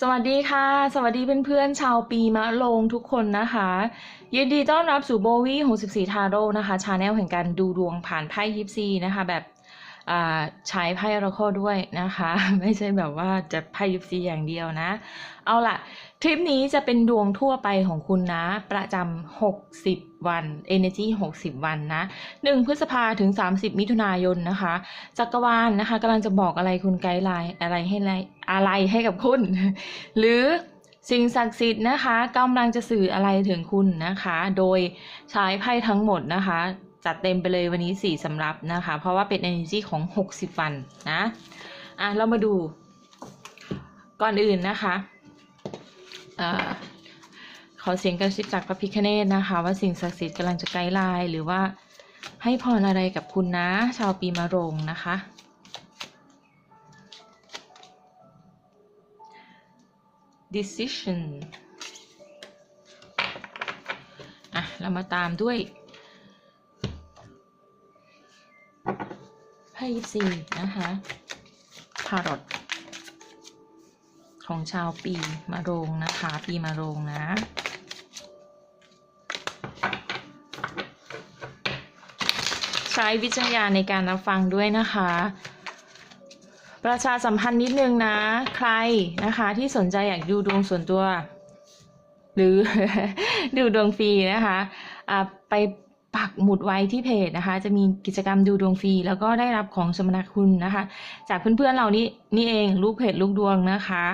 สวัสดีค่ะ สวัสดีเพื่อนๆ ชาวปีมะโรงทุกคนนะคะ ยินดีต้อนรับสู่โบวี่64ทาโร่นะคะชาแนลแห่งการดูดวงผ่านไพ่ยิปซีนะคะ แบบ ใช้ไพ่อราคด้วยนะคะ ไม่ใช่แบบว่าจะไพ่ยิปซีอย่างเดียวนะ เอาล่ะ ทริปนี้จะเป็นดวงทั่วไปของคุณนะ ประจำ60 วัน Energy 60 วันนะ 1 พฤษภาถึง 30 มิถุนายนนะคะ จักรวาลนะคะกำลังจะบอกอะไรคุณไกด์ไลน์อะไรให้ไรอะไรให้กับคุณ หรือสิ่งศักดิ์สิทธิ์นะคะกำลังจะสื่ออะไรถึงคุณนะคะ โดยใช้ไพ่ทั้งหมดนะคะ จัดเต็มไปเลยวันนี้ 4สำรับนะคะ เพราะว่าเป็น energy ของ 60 วันนะ อะ เรามาดู ก่อนอื่นนะคะอ่าขอเสียงกระซิบจากพระพิคเนตนะคะ ว่าสิ่งศักดิ์สิทธิ์กำลังจะไกด์ไลน์หรือว่าให้พรอะไรกับคุณนะ ชาวปีมะโรงนะคะ decision อะ เรามาตามด้วย ไพ่ยิปซีนะคะพารอตของชาวปีมะโรงนะคะ ปีมะโรงนะใช้วิจารณญาณในการรับฟังด้วยนะคะ ประชาสัมพันธ์นิดนึงนะ ใครนะคะที่สนใจอยากดูดวงส่วนตัว หรือดูดวงฟรีนะคะ ไป ปักหมุดไว้ที่เพจนะคะ จะมีกิจกรรมดูดวงฟรี แล้วก็ได้รับของสมนาคุณนะคะ จากเพื่อนๆเรานี่นี่เองลูกเพจลูกดวงนะคะ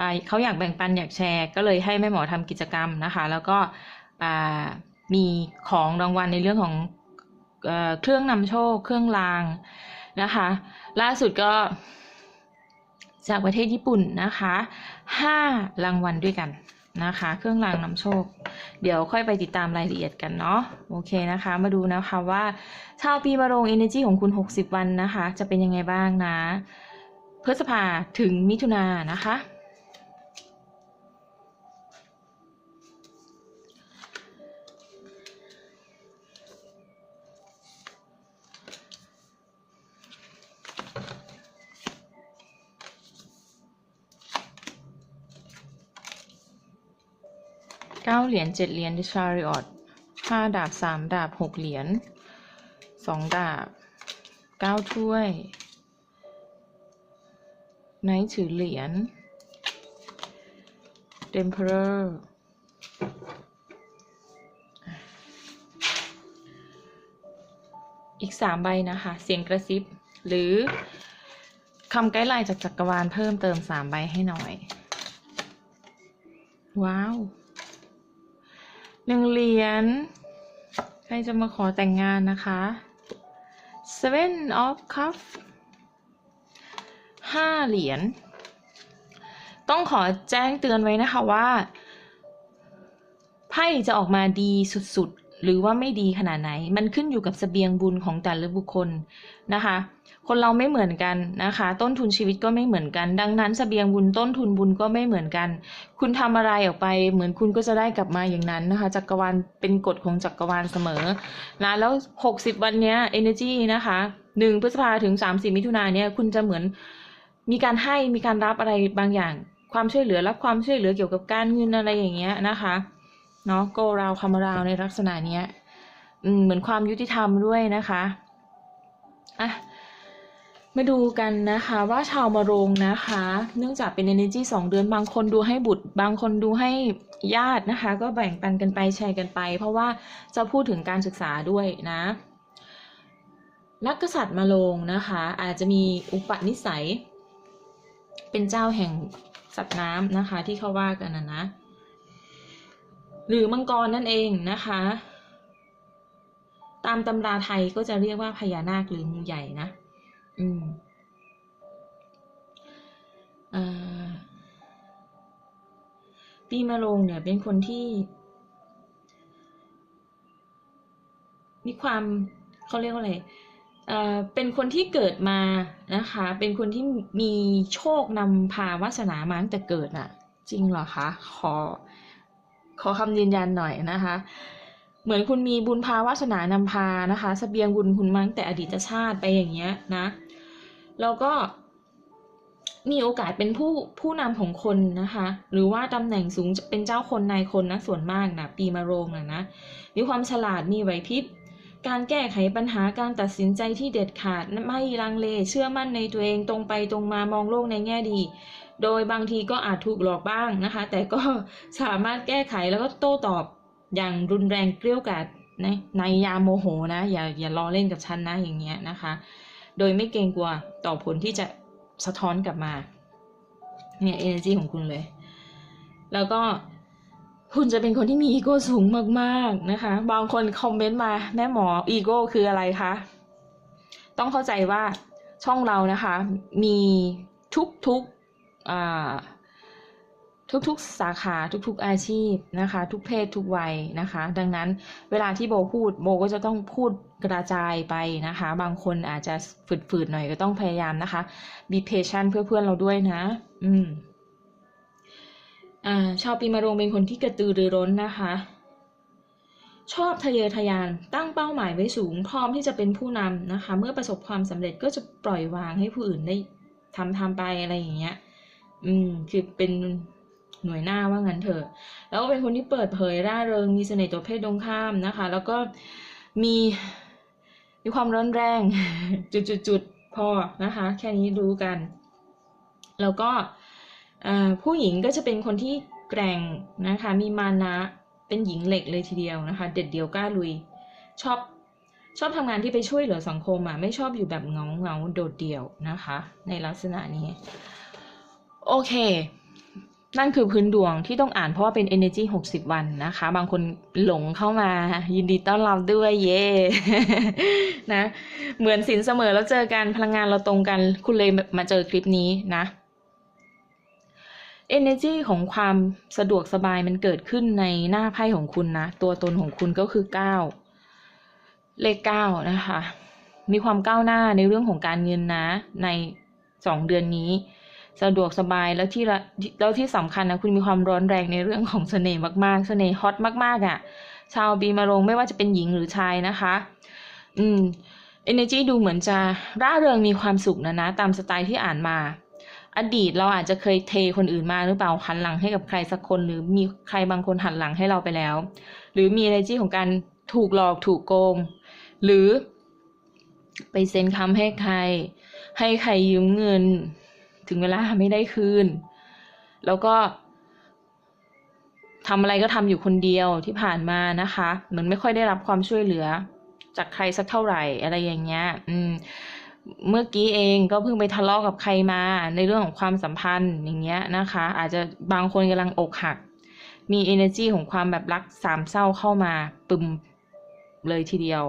อ่าเขาอยากแบ่งปันอยากแชร์ ก็เลยให้แม่หมอทำกิจกรรมนะคะ แล้วก็มีของรางวัลในเรื่องของเอเครื่องนำโชค เครื่องรางนะคะ ล่าสุดก็จากประเทศญี่ปุ่นนะคะห้ารางวัลด้วยกัน นะคะ เครื่องรางนำโชค เดี๋ยวค่อยไปติดตามรายละเอียดกันเนาะโอเคนะคะ มาดูนะคะว่าชาวปีมะโรง Energy ของคุณ 60 วันนะคะ จะเป็นยังไงบ้างนะ พฤษภาถึงมิถุนายนะคะ ก้าเหรียญเจ็ดเหรียญดิชาริออตห้าดาบสามดาบหกเหรียญสองดาบเก้าถ้วยไนท์ถือเหรียญเดมเพอร์อีกสามใบนะคะ เสียงกระซิบ หรือคำไกด์ไลน์จากจักรวาลเพิ่มเติมสามใบให้หน่อย ว้าว หนึ่งเหรียญ ใครจะมาขอแต่งงานนะคะ seven of cup ห้าเหรียญ ต้องขอแจ้งเตือนไว้นะคะว่า ไพ่จะออกมาดีสุดๆ หรือว่าไม่ดีขนาดไหน มันขึ้นอยู่กับเสบียงบุญของแต่ละบุคคลนะคะ คนเราไม่เหมือนกันนะคะ ต้นทุนชีวิตก็ไม่เหมือนกัน ดังนั้นเสบียงบุญต้นทุนบุญก็ไม่เหมือนกัน คุณทำอะไรออกไป เหมือนคุณก็จะได้กลับมาอย่างนั้นนะคะ จักรวาลเป็นกฎของจักรวาลเสมอนะแล้ว 60 วันเนี้ย energy นะคะ1พฤษภาถึง 30 มิถุนายนเนี่ยคุณจะเหมือนมีการให้มีการรับอะไรบางอย่าง ความช่วยเหลือรับความช่วยเหลือเกี่ยวกับการเงินอะไรอย่างเงี้ยนะคะ เนาะโกราวคำราวในลักษณะเนี้ยอืมเหมือนความยุติธรรมด้วยนะคะอะมาดูกันนะคะว่าชาวมะโรงนะคะ เนื่องจากเป็น energy 2เดือนบางคนดูให้บุตร บางคนดูให้ญาตินะคะ ก็แบ่งปันกันไปแชร์กันไป เพราะว่าจะพูดถึงการศึกษาด้วยนะนักกษัตริย์มะโรงนะคะ อาจจะมีอุปนิสัย เป็นเจ้าแห่งสัตว์น้ำนะคะ ที่เขาว่ากันนะนะ หรือมังกรนั่นเองนะคะ ตามตำราไทยก็จะเรียกว่าพญานาคหรืองูใหญ่นะ อืมอ่าปีมะโรงเนี่ยเป็นคนที่ มีความเขาเรียกว่าอะไรเอ่อเป็นคนที่เกิดมานะคะ เป็นคนที่มีโชคนำพาวาสนามาตั้งแต่เกิดน่ะ จริงเหรอคะ ขอ ขอคำยืนยันหน่อยนะคะ เหมือนคุณมีบุญพาวาสนานำพานะคะสเสบียงบุญคุณมั้งแต่อดีตชาติไปอย่างเงี้ยนะแล้วก็มีโอกาสเป็นผู้ผู้นำของคนนะคะ หรือว่าตำแหน่งสูงเป็นเจ้าคนนายคนนะส่วนมากนะปีมะโรงนะนะมีความฉลาดมีไหวพริบการแก้ไขปัญหาการตัดสินใจที่เด็ดขาดไม่ลังเล เชื่อมั่นในตัวเองตรงไปตรงมามองโลกในแง่ดี โดยบางทีก็อาจถูกหลอกบ้างนะคะ แต่ก็สามารถแก้ไขแล้วก็โต้ตอบอย่างรุนแรงเกลี้ยกล่อมนะในยามโมโหนะอย่าอย่าล้อเล่นกับฉันนะอย่างเงี้ยนะคะ โดยไม่เกรงกลัวต่อผลที่จะสะท้อนกลับมาเนี่ย energy ของคุณเลย แล้วก็คุณจะเป็นคนที่มีอีโก้สูงมากๆนะคะ บางคนคอมเมนต์มาแม่หมออีโก้คืออะไรคะต้องเข้าใจว่าช่องเรานะคะ มีทุกๆ ทุกๆสาขาทุกๆอาชีพนะคะ ทุกเพศทุกวัยนะคะ ดังนั้นเวลาที่โบพูดโบก็จะต้องพูดกระจายไปนะคะ บางคนอาจจะฝืดๆหน่อยก็ต้องพยายามนะคะ be patient เพื่อเพื่อนเราด้วยนะ อืมอ่าชาวปีมะโรงเป็นคนที่กระตือรือร้นนะคะ ชอบทะเยอทะยานตั้งเป้าหมายไว้สูง พร้อมที่จะเป็นผู้นำนะคะ เมื่อประสบความสำเร็จก็จะปล่อยวางให้ผู้อื่นได้ทำทำไปอะไรอย่างเงี้ย อืม คือเป็นหน่วยหน้าว่างั้นเถอะ แล้วก็เป็นคนที่เปิดเผยร่าเริง มีเสน่ห์ต่อเพศตรงข้ามนะคะ แล้วก็มีมีความร้อนแรง จุดๆพอนะคะ แค่นี้รู้กัน แล้วก็ผู้หญิงก็จะเป็นคนที่แกร่งนะคะ มีมานะเป็นหญิงเหล็กเลยทีเดียวนะคะ เด็ดเดี่ยวกล้าลุย ชอบชอบทำงานที่ไปช่วยเหลือสังคมอะ ไม่ชอบอยู่แบบเงาเงาโดดเดี่ยวนะคะ ในลักษณะนี้ โอเค นั่นคือพื้นดวงที่ต้องอ่านเพราะว่าเป็น energy 60 วันนะคะ บางคนหลงเข้ามา ยินดีต้อนรับด้วยเย่นะ เหมือนสินเสมอแล้วเจอกันพลังงานเราตรงกัน คุณเลยมาเจอคลิปนี้นะ energy ของความสะดวกสบายมันเกิดขึ้นในหน้าไพ่ของคุณนะ ตัวตนของคุณก็คือ 9 เลข 9 นะคะ มีความก้าวหน้าในเรื่องของการเงินนะ ใน 2 เดือนนี้ สะดวกสบายแล้วที่แล้วที่สำคัญนะคุณมีความร้อนแรงในเรื่องของเสน่ห์มากๆ เสน่ห์ฮอตมากๆอะ่ะ ชาวปีมะโรงไม่ว่าจะเป็นหญิงหรือชายนะคะ อืม energy ดูเหมือนจะร่าเริงมีความสุขนะนะ ตามสไตล์ที่อ่านมา อดีตเราอาจจะเคยเทคนอื่นมาหรือเปล่าหันหลังให้กับใครสักคน หรือมีใครบางคนหันหลังให้เราไปแล้ว หรือมี energy ของการถูกหลอกถูกโกง หรือไปเซ็นคำให้ใคร ให้ใครยืมเงิน ถึงเวลาไม่ได้คืน แล้วก็ทำอะไรก็ทำอยู่คนเดียวที่ผ่านมานะคะ เหมือนไม่ค่อยได้รับความช่วยเหลือ จากใครสักเท่าไหร่อะไรอย่างเงี้ย อืม เมื่อกี้เองก็เพิ่งไปทะเลาะกับใครมาในเรื่องของความสัมพันธ์อย่างเงี้ยนะคะ อาจจะบางคนกำลังอกหัก มี energy ของความแบบรักสามเศร้าเข้ามาปึมเลยทีเดียว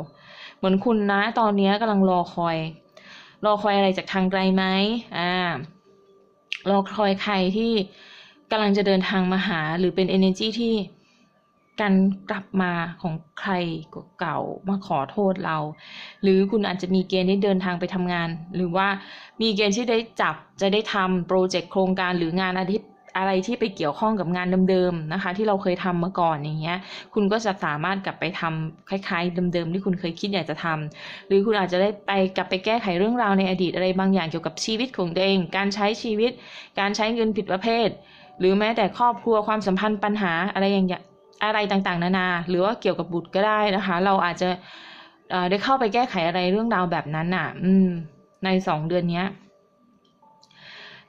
เหมือนคุณนะตอนนี้กำลังรอคอย รอคอยอะไรจากทางไกลไหมอ่า รอคอยใครที่กำลังจะเดินทางมาหาหรือเป็น energy ที่การกลับมาของใครเก่ามาขอโทษเรา หรือคุณอาจจะมีเกณฑ์ได้เดินทางไปทำงาน หรือว่ามีเกณฑ์ที่ได้จับจะได้ทำโปรเจกต์โครงการหรืองานอาทิตย์ อะไรที่ไปเกี่ยวข้องกับงานเดิมๆนะคะ ที่เราเคยทำมาก่อนอย่างเงี้ย คุณก็จะสามารถกลับไปทำคล้ายๆเดิมๆที่คุณเคยคิดอยากจะทำหรือคุณอาจจะได้ไปกลับไปแก้ไขเรื่องราวในอดีตอะไรบางอย่างเกี่ยวกับชีวิตของตัวเอง การใช้ชีวิต การใช้เงินผิดประเภท หรือแม้แต่ครอบครัวความสัมพันธ์ปัญหาอะไรอย่างเงี้ยอะไรต่างๆ นานา หรือว่าเกี่ยวกับบุตรก็ได้นะคะ เราอาจจะได้เข้าไปแก้ไขอะไรเรื่องราวแบบนั้นน่ะ อืม ในสองเดือนเนี้ย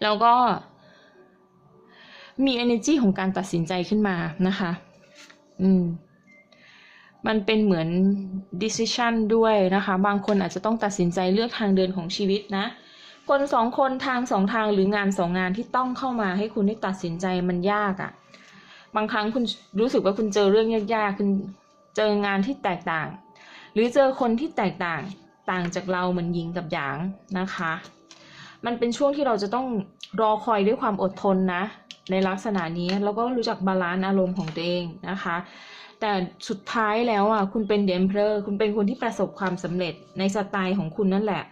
แล้วก็ มี energy ของการตัดสินใจขึ้นมานะคะอืมมันเป็นเหมือน decision ด้วยนะคะ บางคนอาจจะต้องตัดสินใจเลือกทางเดินของชีวิตนะ คนสองคนทางสองทางหรืองานสองงานที่ต้องเข้ามาให้คุณได้ตัดสินใจมันยากอะ่ะ บางครั้งคุณรู้สึกว่าคุณเจอเรื่องยากๆคุณเจองานที่แตกต่าง หรือเจอคนที่แตกต่างต่างจากเราเหมือนหญิงกับหยางนะคะ มันเป็นช่วงที่เราจะต้องรอคอยด้วยความอดทนนะ ในลักษณะนี้แล้วก็รู้จักบาลานซ์อารมณ์ของตัวเองนะคะ แต่สุดท้ายแล้วอะคุณเป็นเดมเพลอร์คุณเป็นคนที่ประสบความสำเร็จในสไตล์ของคุณนั่นแหละ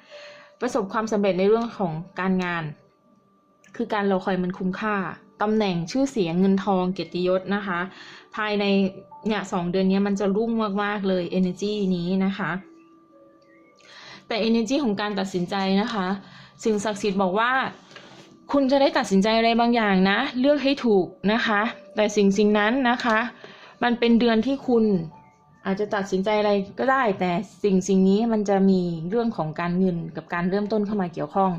ประสบความสำเร็จในเรื่องของการงาน คือการรอคอยมันคุ้มค่าตำแหน่งชื่อเสียงเงินทองเกียรติยศนะคะ ภายในเนี่ยสองเดือนนี้มันจะรุ่งมาก ๆ เลย energy นี้นะคะ แต่ energy ของการตัดสินใจนะคะ สิ่งศักดิ์สิทธิ์บอกว่า คุณจะได้ตัดสินใจอะไรบางอย่างนะ เลือกให้ถูกนะคะ แต่สิ่งสิ่งนั้นนะคะ มันเป็นเดือนที่คุณอาจจะตัดสินใจอะไรก็ได้ แต่สิ่งสิ่งนี้มันจะมีเรื่องของการเงินกับการเริ่มต้นเข้ามาเกี่ยวข้อง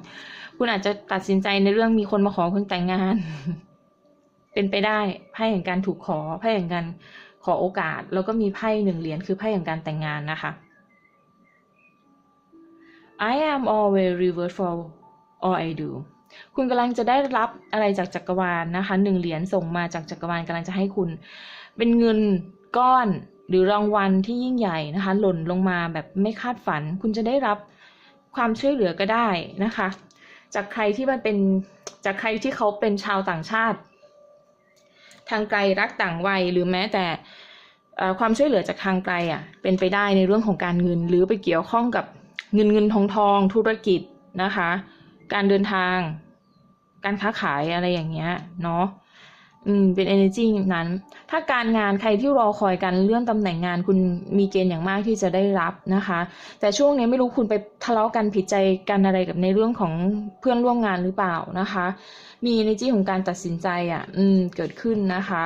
คุณอาจจะตัดสินใจในเรื่องมีคนมาขอคุณแต่งงาน เป็นไปได้ไพ่แห่งการถูกขอไพ่แห่งการขอโอกาส แล้วก็มีไพ่หนึ่งเหรียญคือไพ่แห่งการแต่งงานนะคะ I am always reward for all I do คุณกำลังจะได้รับอะไรจากจักรวาลนะคะหนึ่งเหรียญส่งมาจากจักรวาลกำลังจะให้คุณ เป็นเงินก้อนหรือรางวัลที่ยิ่งใหญ่นะคะ หล่นลงมาแบบไม่คาดฝัน คุณจะได้รับความช่วยเหลือก็ได้นะคะ จากใครที่มันเป็นจากใครที่เขาเป็นชาวต่างชาติ ทางไกลรักต่างวัยหรือแม้แต่ความช่วยเหลือจากทางไกลอะเป็นไปได้ในเรื่องของการเงินหรือไปเกี่ยวข้องกับเงินเงินทองทองธุรกิจนะคะ การเดินทาง การค้าขายอะไรอย่างเงี้ยเนาะอืมเป็น energy นั้น ถ้าการงานใครที่รอคอยการเลื่อนตำแหน่งงานคุณมีเกณฑ์อย่างมากที่จะได้รับนะคะ แต่ช่วงนี้ไม่รู้คุณไปทะเลาะกันผิดใจกันอะไรกับในเรื่องของเพื่อนร่วมงานหรือเปล่านะคะ มี energy ของการตัดสินใจอะ่ะ อืมเกิดขึ้นนะคะ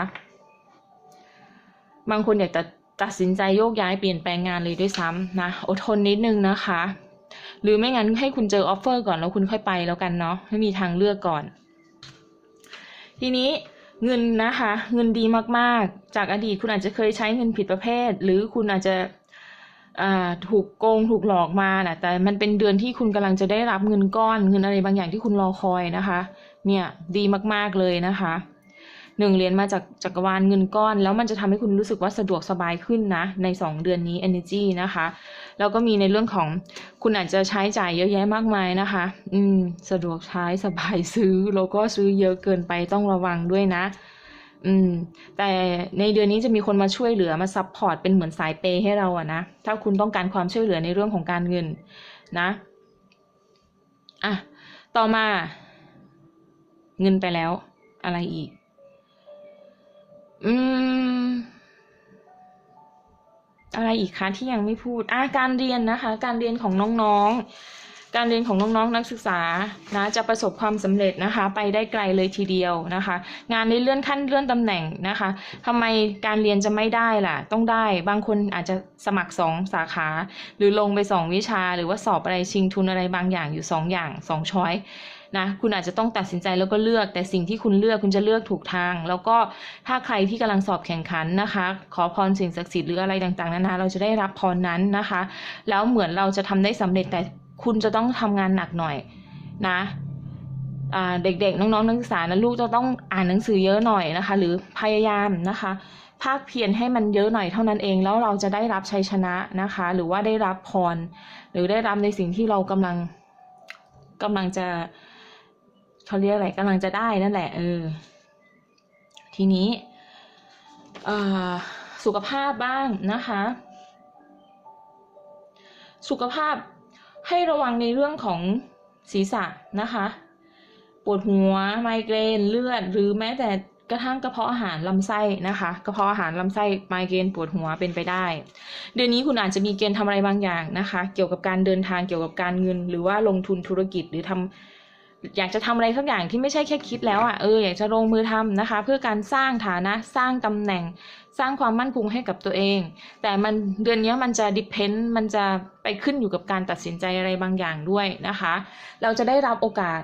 บางคนอยากจะตัดสินใจโยกย้ายเปลี่ยนแปลงงานเลยด้วยซ้ำนะอดทนนิดนึงนะคะ หรือไม่งั้นให้คุณเจอออฟเฟอร์ก่อนแล้วคุณค่อยไปแล้วกันเนาะให้มีทางเลือกก่อน ทีนี้เงินนะคะ เงินดีมากๆ จากอดีตคุณอาจจะเคยใช้เงินผิดประเภท หรือคุณอาจจะถูกโกงถูกหลอกมานะแต่มันเป็นเดือนที่คุณกำลังจะได้รับเงินก้อน เงินอะไรบางอย่างที่คุณรอคอยนะคะ เนี่ยดีมากๆเลยนะคะ หนึ่งเหรียญมาจากจักรวาลเงินก้อน แล้วมันจะทำให้คุณรู้สึกว่าสะดวกสบายขึ้นนะ ในสองเดือนนี้ energy นะคะ แล้วก็มีในเรื่องของคุณอาจจะใช้จ่ายเยอะแยะมากมายนะคะ อืม สะดวกใช้สบายซื้อ แล้วก็ซื้อเยอะเกินไปต้องระวังด้วยนะอืม แต่ในเดือนนี้จะมีคนมาช่วยเหลือมาซับพอร์ตเป็นเหมือนสายเปย์ให้เราอะนะ ถ้าคุณต้องการความช่วยเหลือในเรื่องของการเงินนะอะต่อมา เงินไปแล้วอะไรอีก อืม อะไรอีกคะที่ยังไม่พูดอ่าการเรียนนะคะ การเรียนของน้องๆ การเรียนของน้องๆ นักศึกษานะจะประสบความสำเร็จนะคะ ไปได้ไกลเลยทีเดียวนะคะ งานในเลื่อนขั้นเลื่อนตำแหน่งนะคะทำไมการเรียนจะไม่ได้ล่ะ ต้องได้ บางคนอาจจะสมัครสองสาขา หรือลงไปสองวิชา หรือว่าสอบอะไรชิงทุนอะไรบางอย่างอยู่สองอย่างสองช้อย นะคุณอาจจะต้องตัดสินใจแล้วก็เลือก แต่สิ่งที่คุณเลือกคุณจะเลือกถูกทาง แล้วก็ถ้าใครที่กำลังสอบแข่งขันนะคะ ขอพรสิ่งศักดิ์สิทธิ์หรืออะไรต่างๆนานาเราจะได้รับพรนั้นนะคะ แล้วเหมือนเราจะทำได้สำเร็จแต่คุณจะต้องทำงานหนักหน่อยนะเด็กๆ น้องๆ นักศึกษานะลูกจะต้องอ่านหนังสือเยอะหน่อยนะคะ หรือพยายามนะคะภาคเพียรให้มันเยอะหน่อยเท่านั้นเองแล้วเราจะได้รับชัยชนะนะคะ หรือว่าได้รับพร หรือได้รับในสิ่งที่เรากำลังกำลังจะ เขาเรียกอะไรกำลังจะได้นั่นแหละเออทีนี้สุขภาพบ้างนะคะ สุขภาพให้ระวังในเรื่องของศีรษะนะคะ ปวดหัวไมเกรนเลือด หรือแม้แต่กระทั่งกระเพาะอาหารลำไส้นะคะกระเพาะอาหารลำไส้ไมเกรนปวดหัวเป็นไปได้ เดือนนี้คุณอาจจะมีเกณฑ์ทำอะไรบางอย่างนะคะ เกี่ยวกับการเดินทางเกี่ยวกับการเงิน หรือว่าลงทุนธุรกิจหรือทำ อยากจะทำอะไรสักอย่างที่ไม่ใช่แค่คิดแล้วอะเอออยากจะลงมือทำนะคะ เพื่อการสร้างฐานะสร้างตำแหน่ง สร้างความมั่นคงให้กับตัวเอง แต่มันเดือนนี้มันจะดิพเพนมันจะไปขึ้นอยู่กับการตัดสินใจอะไรบางอย่างด้วยนะคะ เราจะได้รับโอกาส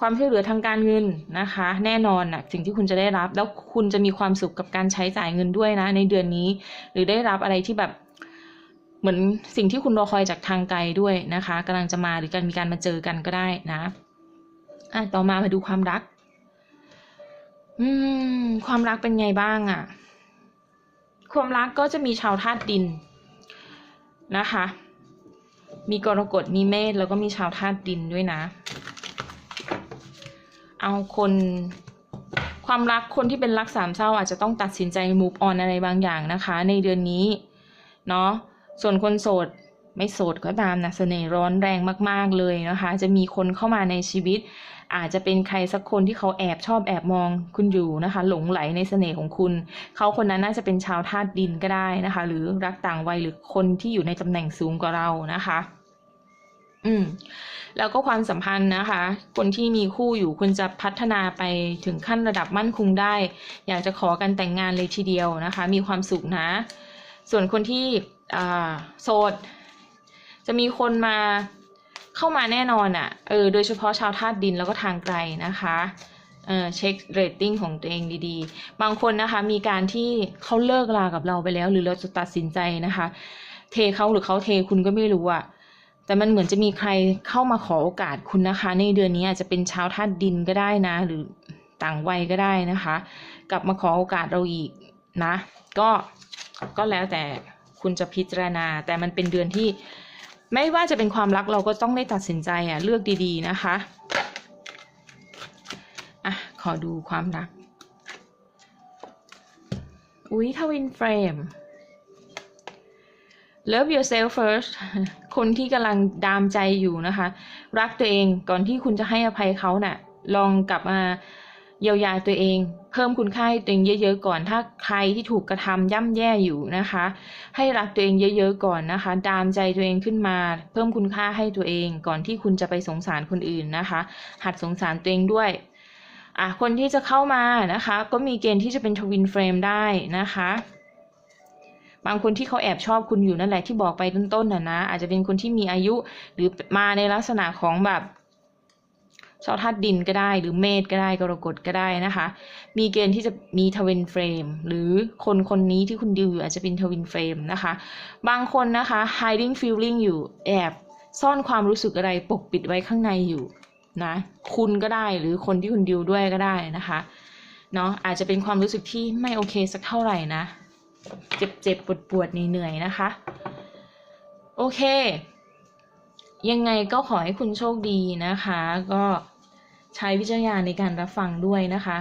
ความช่วยเหลือทางการเงินนะคะ แน่นอนนะสิ่งที่คุณจะได้รับ แล้วคุณจะมีความสุขกับการใช้จ่ายเงินด้วยนะ ในเดือนนี้ หรือได้รับอะไรที่แบบเหมือนสิ่งที่คุณรอคอยจากทางไกลด้วยนะคะกำลังจะมาหรือการมีการมาเจอกันก็ได้นะ อะต่อมามาดูความรัก อืม ความรักเป็นไงบ้างอะ่ะ ความรักก็จะมีชาวธาตุดินนะคะ มีกรกฎมีเมษแล้วก็มีชาวธาตุดินด้วยนะ เอาคนความรักคนที่เป็นรักสามเศร้าอาจจะต้องตัดสินใจ move on อะไรบางอย่างนะคะ ในเดือนนี้เนาะส่วนคนโสดไม่โสดก็ตามนะเสน่ห์ร้อนแรงมาก ๆ เลยนะคะ จะมีคนเข้ามาในชีวิต อาจจะเป็นใครสักคนที่เขาแอบชอบแอบมองคุณอยู่นะคะ หลงไหลในเสน่ห์ของคุณ เขาคนนั้นน่าจะเป็นชาวธาตุดินก็ได้นะคะ หรือรักต่างวัยหรือคนที่อยู่ในตำแหน่งสูงกว่าเรานะคะ อืม แล้วก็ความสัมพันธ์นะคะ คนที่มีคู่อยู่คุณจะพัฒนาไปถึงขั้นระดับมั่นคงได้ อยากจะขอกันแต่งงานเลยทีเดียวนะคะ มีความสุขนะ ส่วนคนที่โสดจะมีคนมา เข้ามาแน่นอนอะ่ะเออโดยเฉพาะชาวธาตุดินแล้วก็ทางไกลนะคะเออเช็คเรตติ้งของตัวเองดีๆ บางคนนะคะมีการที่เขาเลิกลากับเราไปแล้ว หรือเราจะตัดสินใจนะคะ เทเขาหรือเขาเทคุณก็ไม่รู้อะแต่มันเหมือนจะมีใครเข้ามาขอโอกาสคุณนะคะ ในเดือนนี้อาจจะเป็นชาวธาตุดินก็ได้นะ หรือต่างวัยก็ได้นะคะ กลับมาขอโอกาสเราอีกนะ ก็ก็แล้วแต่คุณจะพิจารณา แต่มันเป็นเดือนที่ ไม่ว่าจะเป็นความรักเราก็ต้องได้ตัดสินใจอะเลือกดีๆนะคะอะขอดูความรัก อุ๊ยทวินเฟรม love yourself first คนที่กำลังดามใจอยู่นะคะ รักตัวเองก่อนที่คุณจะให้อภัยเขาน่ะ ลองกลับมาเยียวยาตัวเอง เพิ่มคุณค่าให้ตัวเองเยอะ ๆ ก่อน ถ้าใครที่ถูกกระทำย่ำแย่อยู่นะคะ ให้รักตัวเองเยอะ ๆ ก่อนนะคะดามใจตัวเองขึ้นมา เพิ่มคุณค่าให้ตัวเองก่อนที่คุณจะไปสงสารคนอื่นนะคะ หัดสงสารตัวเองด้วยอะคนที่จะเข้ามานะคะ ก็มีเกณฑ์ที่จะเป็นทวินเฟรมได้นะคะบางคนที่เขาแอบชอบคุณอยู่นั่นแหละที่บอกไปต้นๆนะนะอาจจะเป็นคนที่มีอายุหรือมาในลักษณะของแบบ ชาวธาตุดินก็ได้ หรือเมษก็ได้กรกฎก็ได้นะคะ มีเกณฑ์ที่จะมีทวินเฟรมหรือคนคนนี้ที่คุณดิวอยู่อาจจะเป็นทวินเฟรมนะคะ บางคนนะคะ hiding feeling อยู่แอบซ่อนความรู้สึกอะไรปกปิดไว้ข้างในอยู่นะคุณก็ได้หรือคนที่คุณดิวด้วยก็ได้นะคะเนาะอาจจะเป็นความรู้สึกที่ไม่โอเคสักเท่าไหร่นะ เจ็บเจ็บปวดปวดเหนื่อยๆนะคะ โอเค ยังไงก็ขอให้คุณโชคดีนะคะ ก็ใช้วิจารณญาณในการรับฟังด้วยนะคะ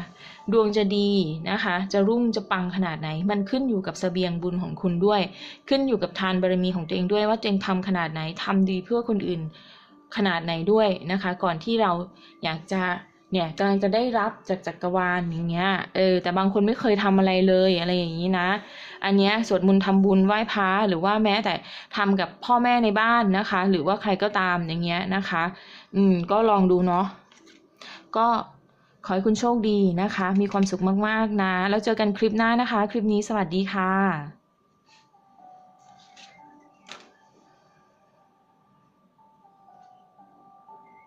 ดวงจะดีนะคะ จะรุ่งจะปังขนาดไหน มันขึ้นอยู่กับเสบียงบุญของคุณด้วย ขึ้นอยู่กับทานบารมีของตัวเองด้วยว่าตัวเองทำขนาดไหนทำดีเพื่อคนอื่นขนาดไหนด้วยนะคะ ก่อนที่เราอยากจะ เนี่ยกำลังจะได้รับจากจักรวาลอย่างเงี้ย เออ แต่บางคนไม่เคยทำอะไรเลยอะไรอย่างนี้นะ อันเนี้ยสวดมนต์ทำบุญไหว้พระหรือว่าแม้แต่ทำกับพ่อแม่ในบ้านนะคะ หรือว่าใครก็ตามอย่างเงี้ยนะคะ อืม ก็ลองดูเนาะ ก็ขอให้คุณโชคดีนะคะ มีความสุขมากๆนะ แล้วเจอกันคลิปหน้านะคะ คลิปนี้สวัสดีค่ะ